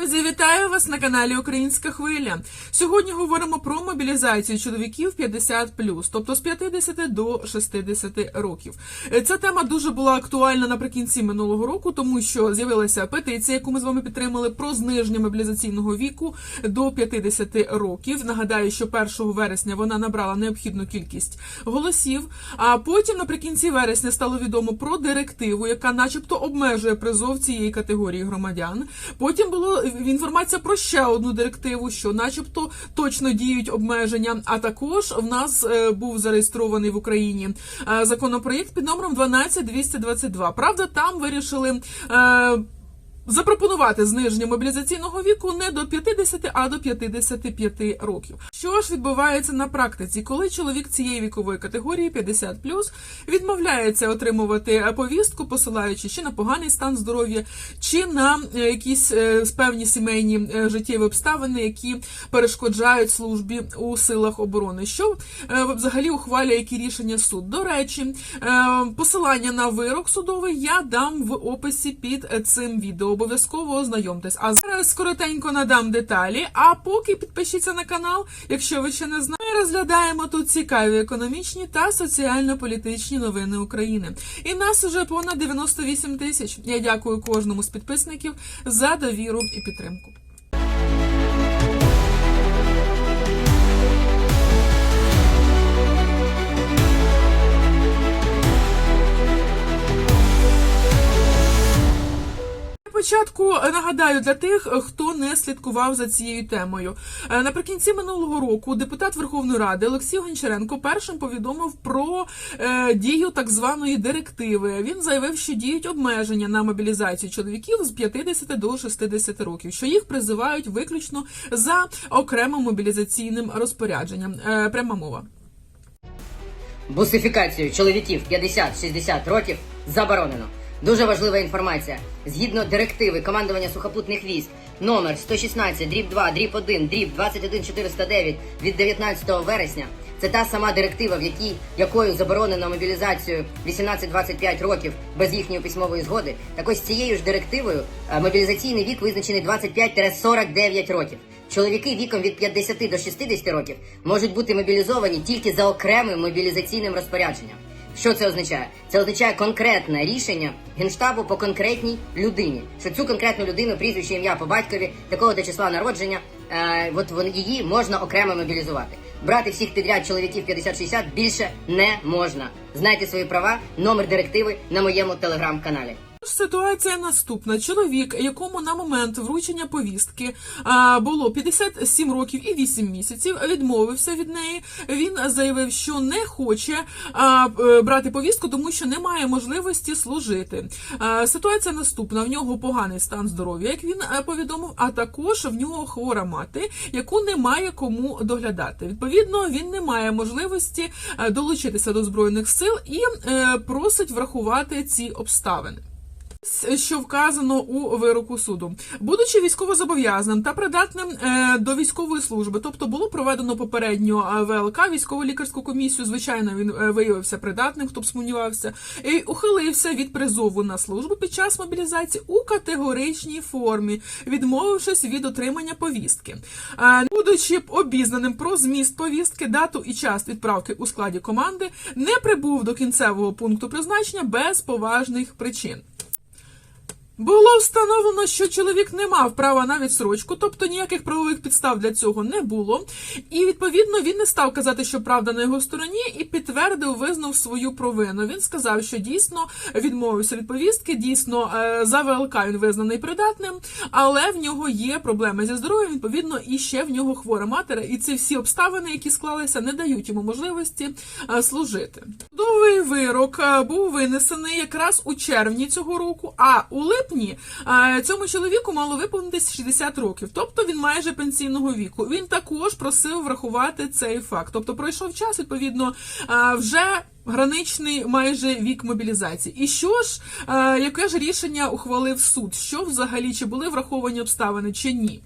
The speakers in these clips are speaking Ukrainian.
Друзі, вітаю вас на каналі Українська Хвиля. Сьогодні говоримо про мобілізацію чоловіків 50+, тобто з 50 до 60 років. Е, Ця тема дуже була актуальна наприкінці минулого року, тому що з'явилася петиція, яку ми з вами підтримали, про зниження мобілізаційного віку до 50 років. Нагадаю, що 1 вересня вона набрала необхідну кількість голосів. А потім наприкінці вересня стало відомо про директиву, яка, начебто, обмежує призов цієї категорії громадян. Потім було інформація про ще одну директиву, що, начебто, точно діють обмеження. А також в нас е, був зареєстрований в Україні е, законопроєкт під номером 12222. Правда, там вирішили. Запропонувати зниження мобілізаційного віку не до 50, а до 55 років. Що ж відбувається на практиці, коли чоловік цієї вікової категорії 50+, відмовляється отримувати повістку, посилаючи чи на поганий стан здоров'я, чи на е, якісь е, певні сімейні е, життєві обставини, які перешкоджають службі у силах оборони. Що взагалі ухвалює які рішення суд? До речі, посилання на вирок судовий я дам в описі під цим відео. Обов'язково ознайомтесь. А зараз коротенько надам деталі. А поки підпишіться на канал, якщо ви ще не знаєте, розглядаємо тут цікаві економічні та соціально-політичні новини України. І нас уже понад 98 тисяч. Я дякую кожному з підписників за довіру і підтримку. Початку е, нагадаю для тих, е, хто не слідкував за цією темою. Е, Наприкінці минулого року депутат Верховної Ради Олексій Гончаренко першим повідомив про дію так званої директиви. Він заявив, що діють обмеження на мобілізацію чоловіків з 50 до 60 років, що їх призивають виключно за окремим мобілізаційним розпорядженням. Пряма мова. Бусифікацію чоловіків 50-60 років заборонено. Дуже важлива інформація. Згідно директиви командування сухопутних військ номер 116 дріб 2 дріб 1 дріб 21409 від 19 вересня. Це та сама директива, в якій якою заборонено мобілізацію 18-25 років без їхньої письмової згоди. Так ось цією ж директивою е, мобілізаційний вік визначений 25-49 років. Чоловіки віком від 50 до 60 років можуть бути мобілізовані тільки за окремим мобілізаційним розпорядженням. Що це означає? Це означає конкретне рішення генштабу по конкретній людині. Що цю конкретну людину, прізвище ім'я по батькові, такого до числа народження, е, от її можна окремо мобілізувати. Брати всіх підряд чоловіків 50-60 більше не можна. Знайте свої права, номер директиви на моєму телеграм-каналі. Ситуація наступна: чоловік, якому на момент вручення повістки було 57 років і 8 місяців, відмовився від неї. Він заявив, що не хоче е, брати повістку, тому що немає можливості служити. Ситуація наступна: в нього поганий стан здоров'я, як він е, повідомив, а також в нього хвора мати, яку немає кому доглядати. Відповідно, він не має можливості е, долучитися до збройних сил і просить врахувати ці обставини. Що вказано у вироку суду, будучи військовозобов'язаним та придатним е, до військової служби, тобто було проведено попередньо е, ВЛК, військово-лікарську комісію. Звичайно, він е, виявився придатним, хто б сумнівався, і ухилився від призову на службу під час мобілізації у категоричній формі, відмовившись від отримання повістки. Будучи обізнаним про зміст повістки, дату і час відправки у складі команди, не прибув до кінцевого пункту призначення без поважних причин. Було встановлено, що чоловік не мав права на відсрочку, тобто ніяких правових підстав для цього не було. І відповідно він не став казати, що правда на його стороні, і підтвердив, визнав свою провину. Він сказав, що дійсно відмовився від повістки, дійсно е, за ВЛК він визнаний придатним, але в нього є проблеми зі здоров'ям. Відповідно, і ще в нього хвора матера. І ці всі обставини, які склалися, не дають йому можливості е, служити. Судовий вирок е, був винесений якраз у червні цього року, а у липні е, цьому чоловіку мало виповнитися 60 років, тобто він майже пенсійного віку. Він також просив врахувати цей факт. Тобто пройшов час, відповідно, вже. Граничний майже вік мобілізації. І що ж, яке ж рішення ухвалив суд? Що взагалі чи були враховані обставини, чи ні?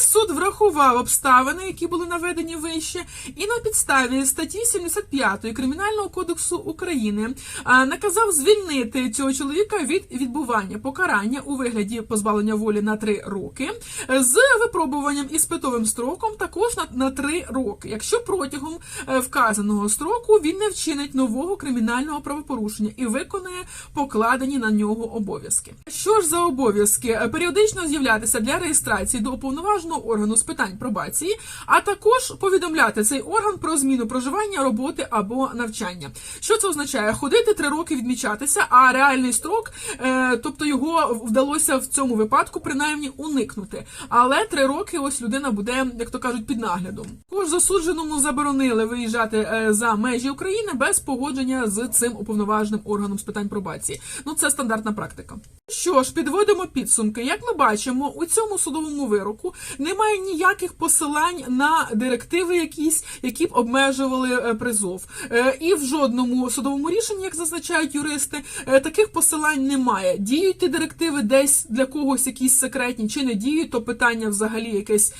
Суд врахував обставини, які були наведені вище, і на підставі статті 75 Кримінального кодексу України наказав звільнити цього чоловіка від відбування покарання у вигляді позбавлення волі на 3 роки з випробуванням і спитовим строком також на, 3 роки, якщо протягом е, вказаного строку він не вчинить нового кримінального правопорушення і виконує покладені на нього обов'язки. Що ж за обов'язки? Е, Періодично з'являтися для реєстрації до уповноваженого органу з питань пробації, а також повідомляти цей орган про зміну проживання, роботи або навчання. Що це означає? Ходити три роки відмічатися, а реальний строк, е, тобто його вдалося в цьому випадку принаймні уникнути. Але три роки ось людина буде, як то кажуть, під наглядом. Також засудженому заборонили виїжджати е, за межі України без погодження з цим уповноваженим органом з питань пробації. Ну це стандартна практика. Що ж, підводимо підсумки. Як ми бачимо, у цьому судовому вироку немає ніяких посилань на директиви, якісь, які б обмежували е, призов. Е, І в жодному судовому рішенні, як зазначають юристи, е, таких посилань немає. Діють ті директиви десь для когось якісь секретні чи не діють, то питання взагалі якесь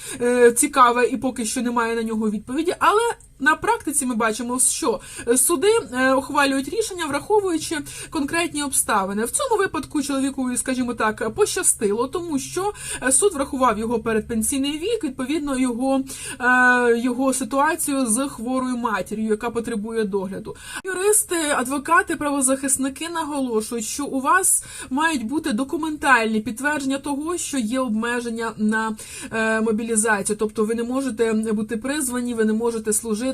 цікаве і поки що немає на нього відповіді. Але на практиці ми бачимо, що суди е, ухвалюють рішення, враховуючи конкретні обставини. В цьому випадку чоловіку, скажімо так, пощастило, тому що е, суд врахував його передпенсійний вік, відповідно його, е, його ситуацію з хворою матір'ю, яка потребує догляду. Юристи, адвокати, правозахисники наголошують, що у вас мають бути документальні підтвердження того, що є обмеження на е, мобілізацію, тобто ви не можете бути призвані, ви не можете служити.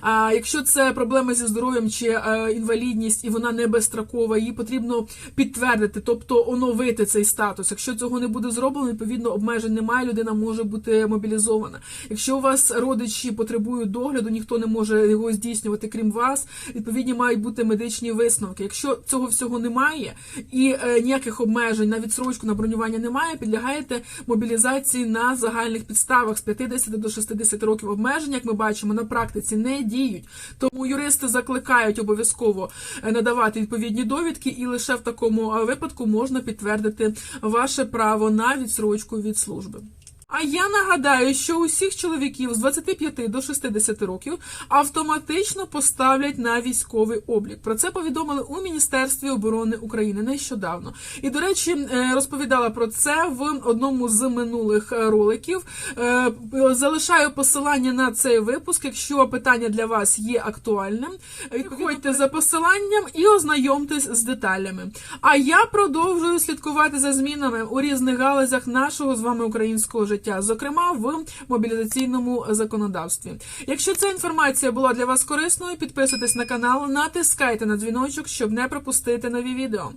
А якщо це проблема зі здоров'ям чи е, інвалідність, і вона не безстрокова, її потрібно підтвердити, тобто оновити цей статус. Якщо цього не буде зроблено, відповідно обмежень немає, людина може бути мобілізована. Якщо у вас родичі потребують догляду, ніхто не може його здійснювати, крім вас. Відповідні мають бути медичні висновки. Якщо цього всього немає і е, ніяких обмежень на відсрочку на бронювання немає, підлягаєте мобілізації на загальних підставах з 50 до 60 років обмежень, як ми бачимо, на практиці не діють. Тому юристи закликають обов'язково е, надавати відповідні довідки, і лише в такому випадку можна підтвердити ваше право на відсрочку від служби. А я нагадаю, що усіх чоловіків з 25 до 60 років автоматично поставлять на військовий облік. Про це повідомили у Міністерстві оборони України нещодавно. І, до речі, е, розповідала про це в одному з минулих е, роликів. Е, Залишаю посилання на цей випуск, якщо питання для вас є актуальним. Відходьте за посиланням і ознайомтесь з деталями. А я продовжую слідкувати за змінами у різних галузях нашого з вами українського життя, зокрема в мобілізаційному законодавстві. Якщо ця інформація була для вас корисною, підписуйтесь на канал, натискайте на дзвіночок, щоб не пропустити нові відео.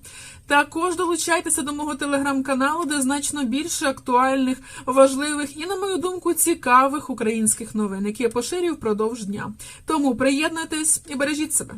Також долучайтеся до мого телеграм-каналу, де значно більше актуальних, важливих і, на мою думку, цікавих українських новин, які я поширюю впродовж дня. Тому приєднуйтесь і бережіть себе.